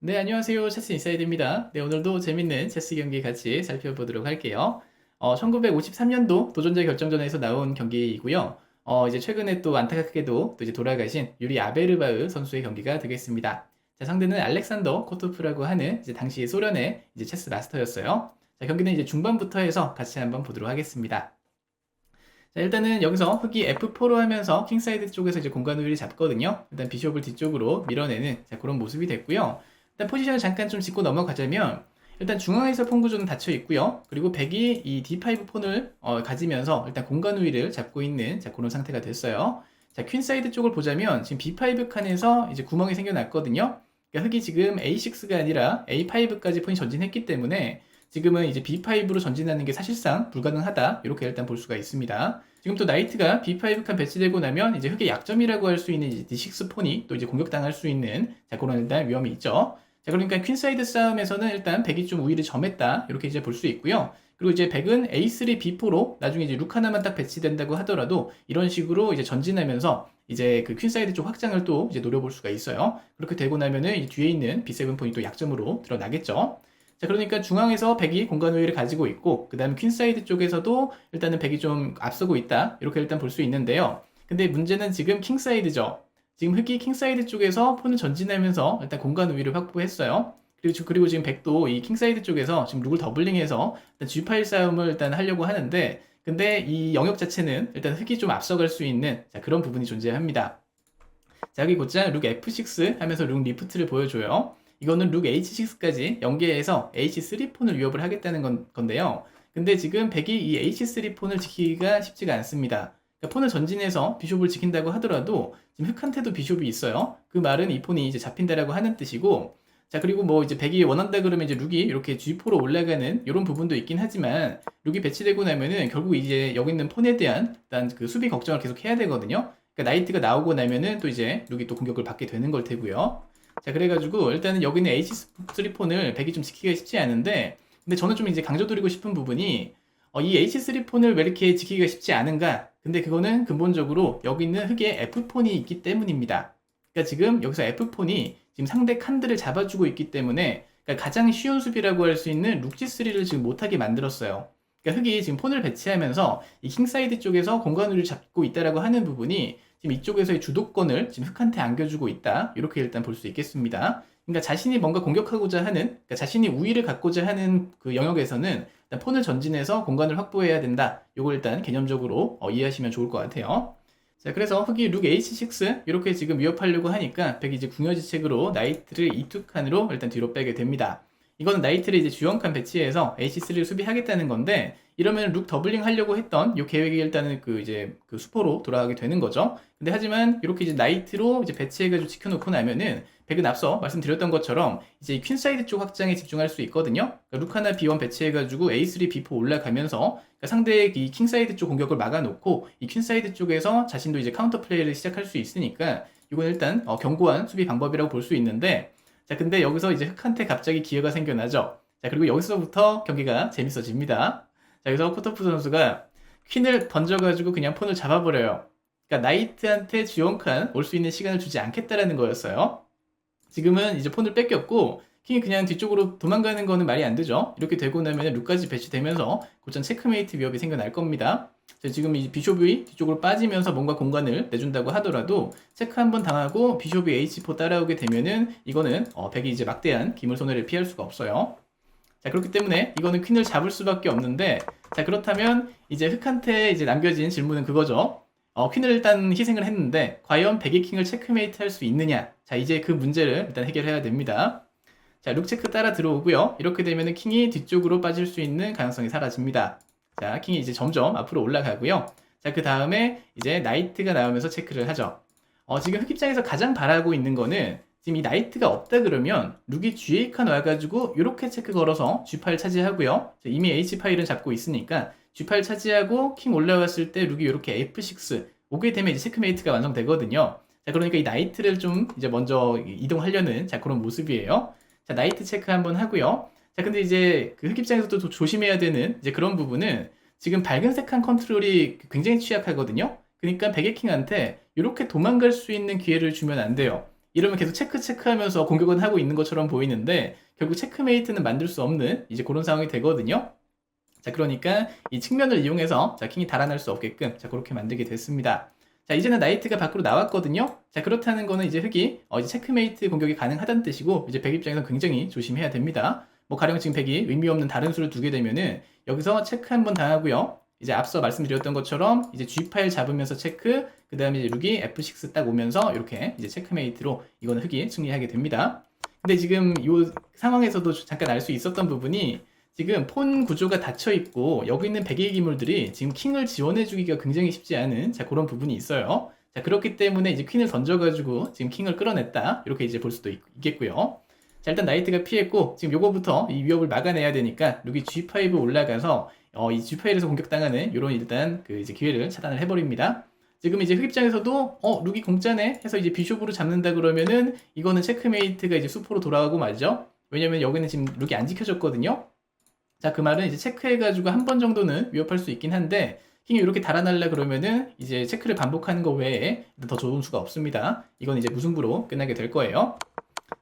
네, 안녕하세요. 체스 인사이드입니다. 네, 오늘도 재밌는 체스 경기 같이 살펴보도록 할게요. 어, 1953년도 도전자 결정전에서 나온 경기이고요. 어, 이제 최근에 또 안타깝게도 또 이제 돌아가신 유리 아베르바흐 선수의 경기가 되겠습니다. 자, 상대는 알렉산더 코토프라고 하는 이제 당시 소련의 이제 체스 마스터였어요. 자, 경기는 이제 중반부터 해서 같이 한번 보도록 하겠습니다. 자, 일단은 여기서 흑이 F4로 하면서 킹사이드 쪽에서 이제 공간 우위를 잡거든요. 일단 비숍을 뒤쪽으로 밀어내는 자, 그런 모습이 됐고요. 일단 포지션을 잠깐 좀 짚고 넘어가자면 일단 중앙에서 폰 구조는 닫혀 있고요. 그리고 백이 이 D5 폰을 어, 가지면서 일단 공간 우위를 잡고 있는 자, 그런 상태가 됐어요. 자, 퀸 사이드 쪽을 보자면 지금 B5 칸에서 이제 구멍이 생겨났거든요. 그러니까 흑이 지금 A6가 아니라 A5까지 폰이 전진했기 때문에 지금은 이제 B5로 전진하는 게 사실상 불가능하다. 이렇게 일단 볼 수가 있습니다. 지금 또 나이트가 B5 칸 배치되고 나면 이제 흑의 약점이라고 할 수 있는 D6 폰이 또 이제 공격당할 수 있는 자, 그런 일단 위험이 있죠. 자, 그러니까 퀸사이드 싸움에서는 일단 백이 좀 우위를 점했다. 이렇게 이제 볼 수 있고요. 그리고 이제 백은 A3, B4로 나중에 이제 룩 하나만 딱 배치된다고 하더라도 이런 식으로 이제 전진하면서 이제 그 퀸사이드 쪽 확장을 또 이제 노려볼 수가 있어요. 그렇게 되고 나면은 뒤에 있는 B7 폰이 또 약점으로 드러나겠죠. 자, 그러니까 중앙에서 백이 공간 우위를 가지고 있고, 그 다음 퀸사이드 쪽에서도 일단은 백이 좀 앞서고 있다. 이렇게 일단 볼 수 있는데요. 근데 문제는 지금 킹사이드죠. 지금 흑이 킹사이드 쪽에서 폰을 전진하면서 일단 공간 우위를 확보했어요. 그리고, 그리고 지금 백도 이 킹사이드 쪽에서 지금 룩을 더블링해서 일단 G8 싸움을 일단 하려고 하는데, 근데 이 영역 자체는 일단 흑이 좀 앞서갈 수 있는 자, 그런 부분이 존재합니다. 자, 여기 곧장 룩 F6 하면서 룩 리프트를 보여줘요. 이거는 룩 H6까지 연계해서 H3 폰을 위협을 하겠다는 건, 건데요. 근데 지금 백이 이 H3 폰을 지키기가 쉽지가 않습니다. 그러니까 폰을 전진해서 비숍을 지킨다고 하더라도 지금 흑한테도 비숍이 있어요. 그 말은 이 폰이 이제 잡힌다라고 하는 뜻이고 자 그리고 뭐 이제 백이 원한다 그러면 이제 룩이 이렇게 G4로 올라가는 이런 부분도 있긴 하지만 룩이 배치되고 나면은 결국 이제 여기 있는 폰에 대한 일단 그 수비 걱정을 계속 해야 되거든요. 그러니까 나이트가 나오고 나면은 또 이제 룩이 또 공격을 받게 되는 걸 테고요. 자, 그래가지고 일단은 여기는 H3 폰을 백이 좀 지키기가 쉽지 않은데, 근데 저는 좀 이제 강조드리고 싶은 부분이, 어, 이 H3 폰을 왜 이렇게 지키기가 쉽지 않은가? 근데 그거는 근본적으로 여기 있는 흑의 F폰이 있기 때문입니다. 그러니까 지금 여기서 F폰이 지금 상대 칸들을 잡아주고 있기 때문에 그러니까 가장 쉬운 수비라고 할 수 있는 룩지3를 지금 못하게 만들었어요. 그러니까 흑이 지금 폰을 배치하면서 이 킹사이드 쪽에서 공간을 잡고 있다라고 하는 부분이 지금 이쪽에서의 주도권을 지금 흑한테 안겨주고 있다. 이렇게 일단 볼 수 있겠습니다. 그러니까 자신이 뭔가 공격하고자 하는, 그러니까 자신이 우위를 갖고자 하는 그 영역에서는 폰을 전진해서 공간을 확보해야 된다. 요걸 일단 개념적으로 어, 이해하시면 좋을 것 같아요. 자, 그래서 흑이 룩 H6 이렇게 지금 위협하려고 하니까 백이 이제 궁여지책으로 나이트를 이투 칸으로 일단 뒤로 빼게 됩니다. 이거는 나이트를 이제 주연칸 배치해서 H3를 수비하겠다는 건데 이러면 룩 더블링 하려고 했던 이 계획이 일단은 그 이제 그 수포로 돌아가게 되는 거죠. 근데 하지만 이렇게 이제 나이트로 이제 배치해가지고 지켜놓고 나면은 백은 앞서 말씀드렸던 것처럼 이제 퀸 사이드 쪽 확장에 집중할 수 있거든요. 그러니까 룩 하나 B1 배치해가지고 A3, B4 올라가면서 그러니까 상대의 이 킹 사이드 쪽 공격을 막아놓고 이 퀸 사이드 쪽에서 자신도 이제 카운터 플레이를 시작할 수 있으니까 이건 일단 어, 견고한 수비 방법이라고 볼 수 있는데 자 근데 여기서 이제 흑한테 갑자기 기회가 생겨나죠. 자 그리고 여기서부터 경기가 재밌어집니다. 자, 여기서 코토프 선수가 퀸을 던져가지고 그냥 폰을 잡아버려요. 그러니까 나이트한테 주원칸 올 수 있는 시간을 주지 않겠다라는 거였어요. 지금은 이제 폰을 뺏겼고 킹이 그냥 뒤쪽으로 도망가는 거는 말이 안 되죠. 이렇게 되고 나면 룩까지 배치되면서 곧전 체크메이트 위협이 생겨날 겁니다. 지금 이 비숍이 뒤쪽으로 빠지면서 뭔가 공간을 내준다고 하더라도 체크 한번 당하고 비숍이 H4 따라오게 되면은 이거는 어, 백이 이제 막대한 기물 손해를 피할 수가 없어요. 자, 그렇기 때문에 이거는 퀸을 잡을 수밖에 없는데, 자, 그렇다면 이제 흑한테 이제 남겨진 질문은 그거죠. 어, 퀸을 일단 희생을 했는데, 과연 백의 킹을 체크메이트 할 수 있느냐? 자, 이제 그 문제를 일단 해결해야 됩니다. 자, 룩 체크 따라 들어오고요. 이렇게 되면 킹이 뒤쪽으로 빠질 수 있는 가능성이 사라집니다. 자, 킹이 이제 점점 앞으로 올라가고요. 자, 그 다음에 이제 나이트가 나오면서 체크를 하죠. 어, 지금 흑 입장에서 가장 바라고 있는 거는 지금 이 나이트가 없다 그러면 룩이 G8 칸 와가지고 이렇게 체크 걸어서 G8 차지하고요. 이미 H 파일은 잡고 있으니까 G8 차지하고 킹 올라왔을 때 룩이 이렇게 F6 오게 되면 이제 체크메이트가 완성되거든요. 자 그러니까 이 나이트를 좀 이제 먼저 이동하려는 자 그런 모습이에요. 자 나이트 체크 한번 하고요. 자 근데 이제 그 흑 입장에서도 조심해야 되는 이제 그런 부분은 지금 밝은색 한 컨트롤이 굉장히 취약하거든요. 그러니까 베개킹한테 이렇게 도망갈 수 있는 기회를 주면 안 돼요. 이러면 계속 체크 체크하면서 공격은 하고 있는 것처럼 보이는데 결국 체크메이트는 만들 수 없는 이제 그런 상황이 되거든요. 자, 그러니까 이 측면을 이용해서 자, 킹이 달아날 수 없게끔 자, 그렇게 만들게 됐습니다. 자, 이제는 나이트가 밖으로 나왔거든요. 자, 그렇다는 거는 이제 흑이 어, 이제 체크메이트 공격이 가능하다는 뜻이고 이제 백 입장에서 굉장히 조심해야 됩니다. 뭐 가령 지금 백이 의미 없는 다른 수를 두게 되면은 여기서 체크 한번 당하고요. 이제 앞서 말씀드렸던 것처럼 이제 G 파일 잡으면서 체크, 그 다음에 이제 룩이 F6 딱 오면서 이렇게 이제 체크메이트로 이거는 흑이 승리하게 됩니다. 근데 지금 이 상황에서도 잠깐 알 수 있었던 부분이 지금 폰 구조가 닫혀 있고 여기 있는 백일 기물들이 지금 킹을 지원해 주기가 굉장히 쉽지 않은 자 그런 부분이 있어요. 자 그렇기 때문에 이제 퀸을 던져가지고 지금 킹을 끌어냈다 이렇게 이제 볼 수도 있, 겠고요 자 일단 나이트가 피했고 지금 요거부터 이 위협을 막아내야 되니까 룩이 G5 올라가서 어, 이 G5에서 공격당하는 이런 일단 그 이제 기회를 차단을 해버립니다. 지금 이제 흑 입장에서도 어 룩이 공짜네 해서 이제 비숍으로 잡는다 그러면은 이거는 체크메이트가 이제 수포로 돌아가고 말죠. 왜냐면 여기는 지금 룩이 안 지켜졌거든요. 자, 그 말은 이제 체크해가지고 한 번 정도는 위협할 수 있긴 한데, 킹이 이렇게 달아날라 그러면은 이제 체크를 반복하는 거 외에 더 좋은 수가 없습니다. 이건 이제 무승부로 끝나게 될 거예요.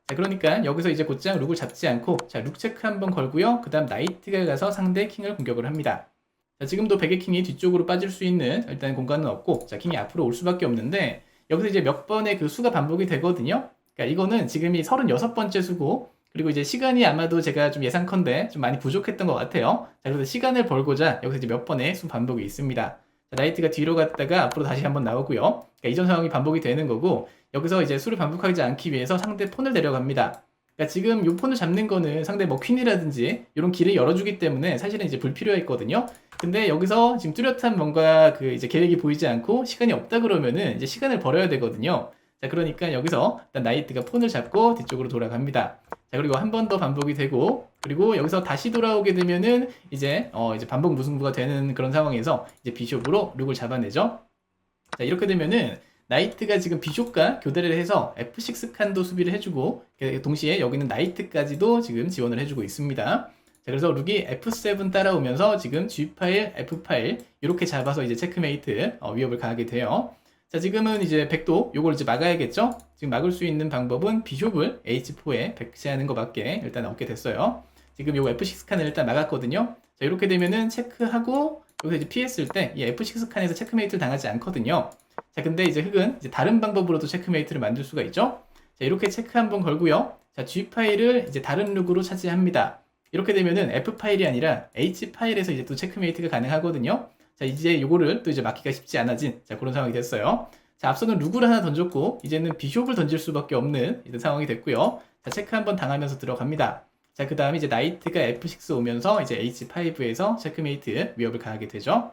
자, 그러니까 여기서 이제 곧장 룩을 잡지 않고, 자, 룩 체크 한번 걸고요. 그 다음 나이트가 가서 상대 킹을 공격을 합니다. 자, 지금도 백의 킹이 뒤쪽으로 빠질 수 있는 일단 공간은 없고, 자, 킹이 앞으로 올 수밖에 없는데, 여기서 이제 몇 번의 그 수가 반복이 되거든요. 그러니까 이거는 지금이 36번째 수고, 그리고 이제 시간이 아마도 제가 좀 예상컨대 좀 많이 부족했던 것 같아요. 자, 그래서 시간을 벌고자 여기서 이제 몇 번의 수 반복이 있습니다. 자, 나이트가 뒤로 갔다가 앞으로 다시 한번 나오고요. 그러니까 이전 상황이 반복이 되는 거고, 여기서 이제 수를 반복하지 않기 위해서 상대 폰을 내려갑니다. 그러니까 지금 이 폰을 잡는 거는 상대 뭐 퀸이라든지 이런 길을 열어주기 때문에 사실은 이제 불필요했거든요. 근데 여기서 지금 뚜렷한 뭔가 그 이제 계획이 보이지 않고 시간이 없다 그러면은 이제 시간을 벌어야 되거든요. 자, 그러니까 여기서 일단 나이트가 폰을 잡고 뒤쪽으로 돌아갑니다. 자, 그리고 한 번 더 반복이 되고, 그리고 여기서 다시 돌아오게 되면은 이제, 어, 이제 반복 무승부가 되는 그런 상황에서 이제 비숍으로 룩을 잡아내죠. 자, 이렇게 되면은 나이트가 지금 비숍과 교대를 해서 F6 칸도 수비를 해주고, 동시에 여기는 나이트까지도 지금 지원을 해주고 있습니다. 자, 그래서 룩이 F7 따라오면서 지금 G8, F8 이렇게 잡아서 이제 체크메이트 어, 위협을 가하게 돼요. 자, 지금은 이제 백도 요걸 이제 막아야겠죠? 지금 막을 수 있는 방법은 비숍을 H4에 백시하는 것밖에 일단 없게 됐어요. 지금 요 F6 칸을 일단 막았거든요. 자, 이렇게 되면은 체크하고 여기서 이제 피했을 때 이 F6 칸에서 체크메이트를 당하지 않거든요. 자, 근데 이제 흑은 이제 다른 방법으로도 체크메이트를 만들 수가 있죠. 자, 이렇게 체크 한번 걸고요. 자, G 파일을 이제 다른 룩으로 차지합니다. 이렇게 되면은 F 파일이 아니라 H 파일에서 이제 또 체크메이트가 가능하거든요. 자, 이제 요거를 또 이제 막기가 쉽지 않아진 자, 그런 상황이 됐어요. 자, 앞서는 룩을 하나 던졌고 이제는 비숍을 던질 수밖에 없는 이런 상황이 됐고요. 자, 체크 한번 당하면서 들어갑니다. 자, 그 다음에 이제 나이트가 F6 오면서 이제 H5에서 체크메이트 위협을 가하게 되죠.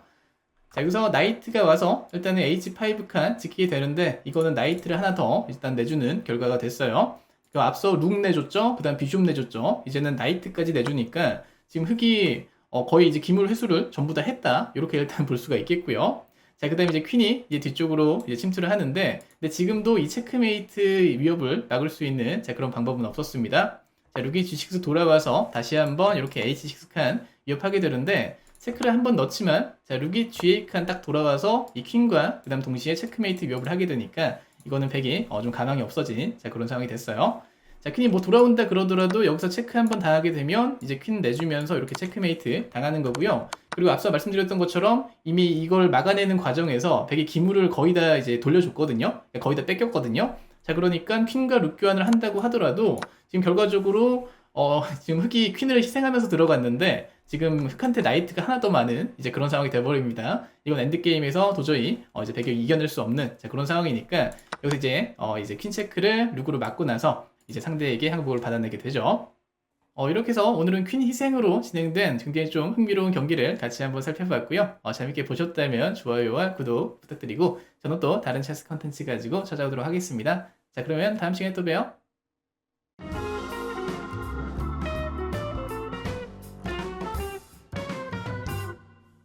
자, 여기서 나이트가 와서 일단은 H5 칸 지키게 되는데 이거는 나이트를 하나 더 일단 내주는 결과가 됐어요. 그 앞서 룩 내줬죠? 그 다음 비숍 내줬죠? 이제는 나이트까지 내주니까 지금 흑이 어, 거의 이제 기물 회수를 전부 다 했다. 이렇게 일단 볼 수가 있겠고요. 자, 그 다음에 이제 퀸이 이제 뒤쪽으로 이제 침투를 하는데, 근데 지금도 이 체크메이트 위협을 막을 수 있는 자, 그런 방법은 없었습니다. 자, 룩이 G6 돌아와서 다시 한번 이렇게 H6 칸 위협하게 되는데, 체크를 한 번 넣지만, 자, 룩이 G8 칸딱 돌아와서 이 퀸과 그 다음 동시에 체크메이트 위협을 하게 되니까, 이거는 팩이 어, 좀 가망이 없어진 자, 그런 상황이 됐어요. 자, 퀸이 뭐 돌아온다 그러더라도 여기서 체크 한번 당하게 되면 이제 퀸 내주면서 이렇게 체크메이트 당하는 거고요. 그리고 앞서 말씀드렸던 것처럼 이미 이걸 막아내는 과정에서 백이 기물을 거의 다 이제 돌려줬거든요. 거의 다 뺏겼거든요. 자, 그러니까 퀸과 룩 교환을 한다고 하더라도 지금 결과적으로 어, 지금 흑이 퀸을 희생하면서 들어갔는데 지금 흑한테 나이트가 하나 더 많은 이제 그런 상황이 돼버립니다. 이건 엔드게임에서 도저히 어, 이제 백을 이겨낼 수 없는 자, 그런 상황이니까 여기서 이제 어, 이제 퀸 체크를 룩으로 막고 나서 이제 상대에게 항복을 받아내게 되죠. 어, 이렇게 해서 오늘은 퀸 희생으로 진행된 굉장히 좀 흥미로운 경기를 같이 한번 살펴봤고요. 어, 재밌게 보셨다면 좋아요와 구독 부탁드리고 저는 또 다른 체스 컨텐츠 가지고 찾아오도록 하겠습니다. 자, 그러면 다음 시간에 또 봬요.